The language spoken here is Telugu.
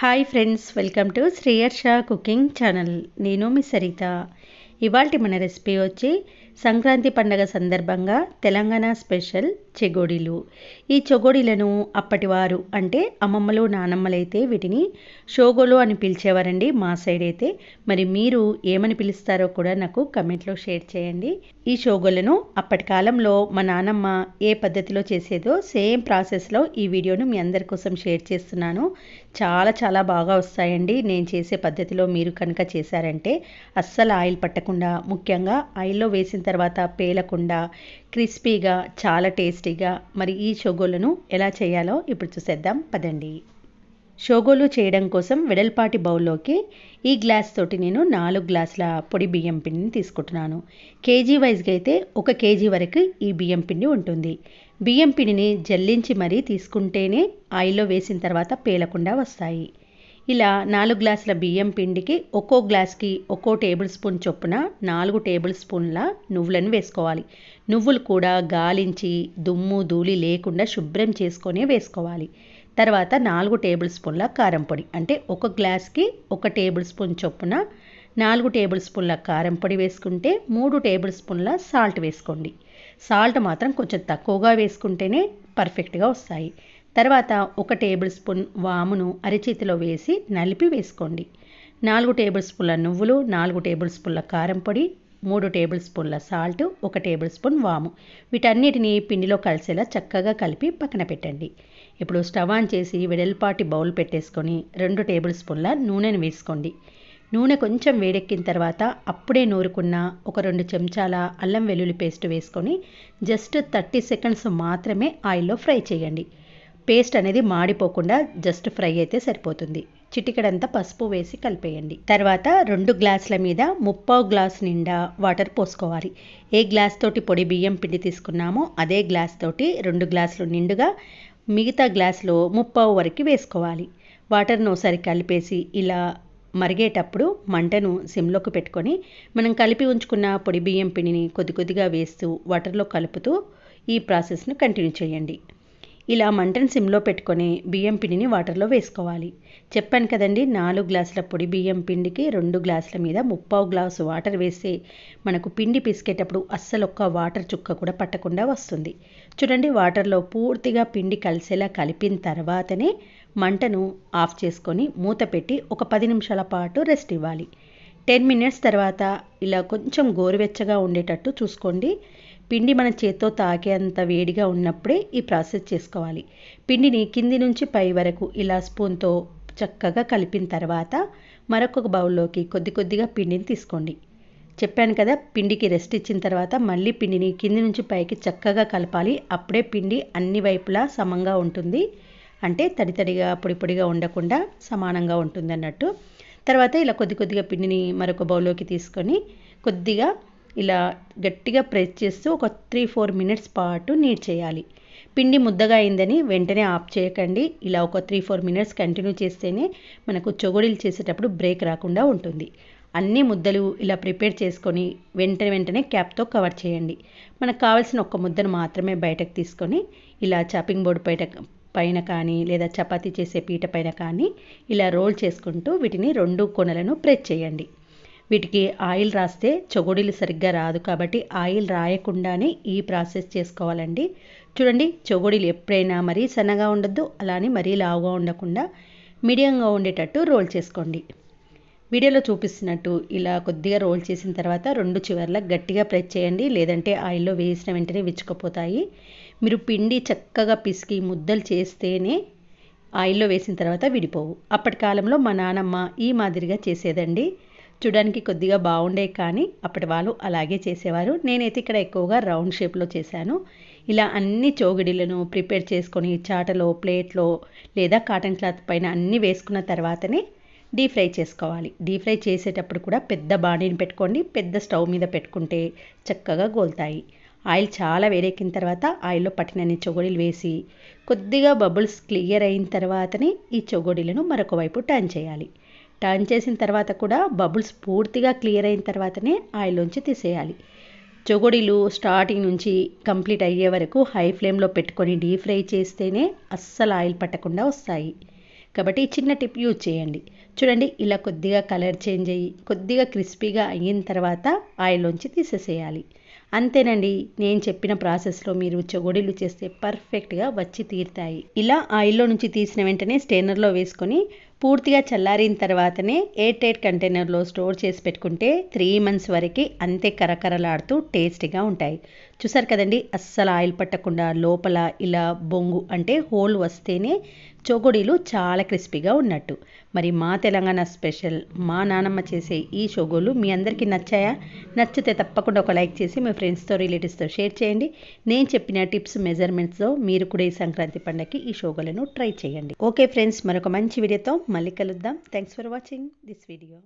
Hi friends welcome to Shreyar Sha cooking channel నేను మీ సరిత. ఇవాళ మన రెసిపీ వచ్చి సంక్రాంతి పండగ సందర్భంగా తెలంగాణ స్పెషల్ చెగోడీలు. ఈ చెగోడీలను అప్పటివారు అంటే అమ్మమ్మలు నానమ్మలైతే వీటిని షోగోలు అని పిలిచేవారండి మా సైడ్ అయితే మరి మీరు ఏమని పిలుస్తారో కూడా నాకు కమెంట్లో షేర్ చేయండి. ఈ షోగోలను అప్పటి కాలంలో మా నానమ్మ ఏ పద్ధతిలో చేసేదో సేమ్ ప్రాసెస్లో ఈ వీడియోను మీ అందరి కోసం షేర్ చేస్తున్నాను. చాలా చాలా బాగా వస్తాయండి. నేను చేసే పద్ధతిలో మీరు కనుక చేశారంటే అస్సలు ఆయిల్ పట్టకుండా ముఖ్యంగా ఆయిల్లో వేసిన తర్వాత పేలకుండా క్రిస్పీగా చాలా టేస్టీగా మరి ఈ షోగోలను ఎలా చేయాలో ఇప్పుడు చూసేద్దాం. పదండి. షోగోలు చేయడం కోసం వెడల్పాటి బౌల్లోకి ఈ గ్లాస్ తోటి నేను నాలుగు గ్లాసుల పొడి బియ్యం పిండిని తీసుకుంటున్నాను. కేజీ వైజ్గా అయితే ఒక కేజీ వరకు ఈ బియ్యం పిండి ఉంటుంది. బియ్యం పిండిని జల్లించి మరీ తీసుకుంటేనే ఆయిల్లో వేసిన తర్వాత పేలకుండా వస్తాయి. ఇలా నాలుగు గ్లాసుల బియ్యం పిండికి ఒక్కో గ్లాస్కి ఒక్కో టేబుల్ స్పూన్ చొప్పున నాలుగు టేబుల్ స్పూన్ల నువ్వులను వేసుకోవాలి. నువ్వులు కూడా గాలించి దుమ్ము ధూళి లేకుండా శుభ్రం చేసుకొని వేసుకోవాలి. తర్వాత నాలుగు టేబుల్ స్పూన్ల కారం పొడి అంటే ఒక గ్లాస్కి ఒక టేబుల్ స్పూన్ చొప్పున నాలుగు టేబుల్ స్పూన్ల కారం పొడి వేసుకుంటే మూడు టేబుల్ స్పూన్ల సాల్ట్ వేసుకోండి. సాల్ట్ మాత్రం కొంచెం తక్కువగా వేసుకుంటేనే పర్ఫెక్ట్గా వస్తాయి. తర్వాత ఒక టేబుల్ స్పూన్ వామును అరిచేతిలో వేసి నలిపి వేసుకోండి. నాలుగు టేబుల్ స్పూన్ల నువ్వులు నాలుగు టేబుల్ స్పూన్ల కారం పొడి మూడు టేబుల్ స్పూన్ల సాల్ట్ ఒక టేబుల్ స్పూన్ వాము. వీటన్నిటిని పిండిలో కలిసేలా చక్కగా కలిపి పక్కన పెట్టండి. ఇప్పుడు స్టవ్ ఆన్ చేసి వెడల్పాటి బౌల్ పెట్టేసుకొని రెండు టేబుల్ స్పూన్ల నూనెను వేసుకోండి. నూనె కొంచెం వేడెక్కిన తర్వాత అప్పుడే నూరుకున్న ఒక రెండు చెంచాల అల్లం వెల్లుల్లి పేస్ట్ వేసుకొని జస్ట్ థర్టీ సెకండ్స్ మాత్రమే ఆయిల్లో ఫ్రై చేయండి. పేస్ట్ అనేది మాడిపోకుండా జస్ట్ ఫ్రై అయితే సరిపోతుంది. చిటికడంతా పసుపు వేసి కలిపేయండి. తర్వాత రెండు గ్లాసుల మీద ముప్పావు గ్లాస్ నిండా వాటర్ పోసుకోవాలి. ఏ గ్లాస్ తోటి పొడి బియ్యం పిండి తీసుకున్నామో అదే గ్లాస్ తోటి రెండు గ్లాసులు నిండుగా మిగతా గ్లాసులో ముప్పావు వరకు వేసుకోవాలి. వాటర్ను ఒకసారి కలిపేసి ఇలా మరిగేటప్పుడు మంటను సిమ్లోకి పెట్టుకొని మనం కలిపి ఉంచుకున్న పొడి బియ్యం పిండిని కొద్ది కొద్దిగా వేస్తూ వాటర్లో కలుపుతూ ఈ ప్రాసెస్ను కంటిన్యూ చేయండి. ఇలా మంటను సిమ్లో పెట్టుకొని బియ్యం పిండిని వాటర్లో వేసుకోవాలి. చెప్పాను కదండి నాలుగు గ్లాసుల పొడి బియ్యం పిండికి రెండు గ్లాసుల మీద ముప్పావు గ్లాసు వాటర్ వేస్తే మనకు పిండి పిసికేటప్పుడు అస్సలు ఒక్క వాటర్ చుక్క కూడా పట్టకుండా వస్తుంది. చూడండి వాటర్లో పూర్తిగా పిండి కలిసేలా కలిపిన తర్వాతనే మంటను ఆఫ్ చేసుకొని మూత పెట్టి ఒక పది నిమిషాల పాటు రెస్ట్ ఇవ్వాలి. టెన్ మినిట్స్ తర్వాత ఇలా కొంచెం గోరువెచ్చగా ఉండేటట్టు చూసుకోండి. పిండి మన చేత్తో తాకేంత వేడిగా ఉన్నప్పుడే ఈ ప్రాసెస్ చేసుకోవాలి. పిండిని కింది నుంచి పై వరకు ఇలా స్పూన్తో చక్కగా కలిపిన తర్వాత మరొక బౌల్లోకి కొద్ది కొద్దిగా పిండిని తీసుకోండి. చెప్పాను కదా పిండికి రెస్ట్ ఇచ్చిన తర్వాత మళ్ళీ పిండిని కింది నుంచి పైకి చక్కగా కలపాలి. అప్పుడే పిండి అన్ని వైపులా సమంగా ఉంటుంది. అంటే తడి తడిగా పొడి పొడిగా ఉండకుండా సమానంగా ఉంటుంది అన్నట్టు. తర్వాత ఇలా కొద్ది కొద్దిగా పిండిని మరొక బౌల్లోకి తీసుకొని కొద్దిగా ఇలా గట్టిగా ప్రెస్ చేస్తూ ఒక త్రీ ఫోర్ మినిట్స్ పాటు నీట్ చేయాలి. పిండి ముద్దగా అయిందని వెంటనే ఆఫ్ చేయకండి. ఇలా ఒక త్రీ ఫోర్ మినిట్స్ కంటిన్యూ చేస్తేనే మనకు చొగడీలు చేసేటప్పుడు బ్రేక్ రాకుండా ఉంటుంది. అన్ని ముద్దలు ఇలా ప్రిపేర్ చేసుకొని వెంటనే వెంటనే క్యాప్తో కవర్ చేయండి. మనకు కావాల్సిన ఒక్క ముద్దను మాత్రమే బయటకు తీసుకొని ఇలా చాపింగ్ బోర్డు బయట పైన కానీ లేదా చపాతీ చేసే పీట పైన కానీ ఇలా రోల్ చేసుకుంటూ వీటిని రెండు కొనలను ప్రెస్ చేయండి. వీటికి ఆయిల్ రాస్తే చొగుడిలు సరిగ్గా రాదు కాబట్టి ఆయిల్ రాయకుండానే ఈ ప్రాసెస్ చేసుకోవాలండి. చూడండి చొగుడిలు ఎప్పుడైనా మరీ సన్నగా ఉండొద్దు అలానే మరీ లావుగా ఉండకుండా మీడియంగా ఉండేటట్టు రోల్ చేసుకోండి. వీడియోలో చూపిస్తున్నట్టు ఇలా కొద్దిగా రోల్ చేసిన తర్వాత రెండు చివర్ల గట్టిగా ప్రెస్ చేయండి లేదంటే ఆయిల్లో వేసిన వెంటనే విచ్చుకుపోతాయి. మీరు పిండి చక్కగా పిసికి ముద్దలు చేస్తేనే ఆయిల్లో వేసిన తర్వాత విడిపోవు. అప్పటి కాలంలో మా నానమ్మ ఈ మాదిరిగా చేసేదండి. చూడడానికి కొద్దిగా బాగుండే కానీ అప్పటి వాళ్ళు అలాగే చేసేవారు. నేనైతే ఇక్కడ ఎక్కువగా రౌండ్ షేప్లో చేశాను. ఇలా అన్ని చోగిడీలను ప్రిపేర్ చేసుకొని చాటలో ప్లేట్లో లేదా కాటన్ క్లాత్ పైన అన్నీ వేసుకున్న తర్వాతనే డీప్ ఫ్రై చేసుకోవాలి. డీప్ ఫ్రై చేసేటప్పుడు కూడా పెద్ద బాణీని పెట్టుకోండి. పెద్ద స్టవ్ మీద పెట్టుకుంటే చక్కగా గోల్తాయి. ఆయిల్ చాలా వేడెక్కిన తర్వాత ఆయిల్లో పట్టినన్ని చొగొడీలు వేసి కొద్దిగా బబుల్స్ క్లియర్ అయిన తర్వాతనే ఈ చొగొడీలను మరొక వైపు టర్న్ చేయాలి. టర్న్ చేసిన తర్వాత కూడా బబుల్స్ పూర్తిగా క్లియర్ అయిన తర్వాతనే ఆయిల్లోంచి తీసేయాలి. చొగొడీలు స్టార్టింగ్ నుంచి కంప్లీట్ అయ్యే వరకు హై ఫ్లేమ్లో పెట్టుకొని డీప్ ఫ్రై చేస్తేనే అస్సలు ఆయిల్ పట్టకుండా వస్తాయి. కాబట్టి ఈ చిన్న టిప్ యూజ్ చేయండి. చూడండి ఇలా కొద్దిగా కలర్ చేంజ్ అయ్యి కొద్దిగా క్రిస్పీగా అయిన తర్వాత ఆయిల్లోంచి తీసేసేయాలి. అంతేనండి నేను చెప్పిన ప్రాసెస్లో మీరు చెగోడీలు చేస్తే పర్ఫెక్ట్గా వచ్చి తీరుతాయి. ఇలా ఆయిల్లో నుంచి తీసిన వెంటనే స్టెయినర్లో వేసుకొని పూర్తిగా చల్లారిన తర్వాతనే ఎయిర్ టైట్ కంటైనర్లో స్టోర్ చేసి పెట్టుకుంటే త్రీ మంత్స్ వరకు అంతే కరకరలాడుతూ టేస్టీగా ఉంటాయి. చూసారు కదండి అస్సలు ఆయిల్ పట్టకుండా లోపల ఇలా బొంగు అంటే హోల్ వస్తేనే చోగొడీలు చాలా క్రిస్పీగా ఉన్నట్టు. మరి మా తెలంగాణ స్పెషల్ మా నానమ్మ చేసే ఈ షోగోలు మీ అందరికీ నచ్చాయా? నచ్చితే తప్పకుండా ఒక లైక్ చేసి మీ ఫ్రెండ్స్తో రిలేటివ్స్తో షేర్ చేయండి. నేను చెప్పిన టిప్స్ మెజర్మెంట్స్తో మీరు కూడా ఈ సంక్రాంతి పండగకి ఈ షోగోలను ట్రై చేయండి. ఓకే ఫ్రెండ్స్ మరొక మంచి వీడియోతో మళ్ళీ కలుద్దాం. Thanks for watching this video.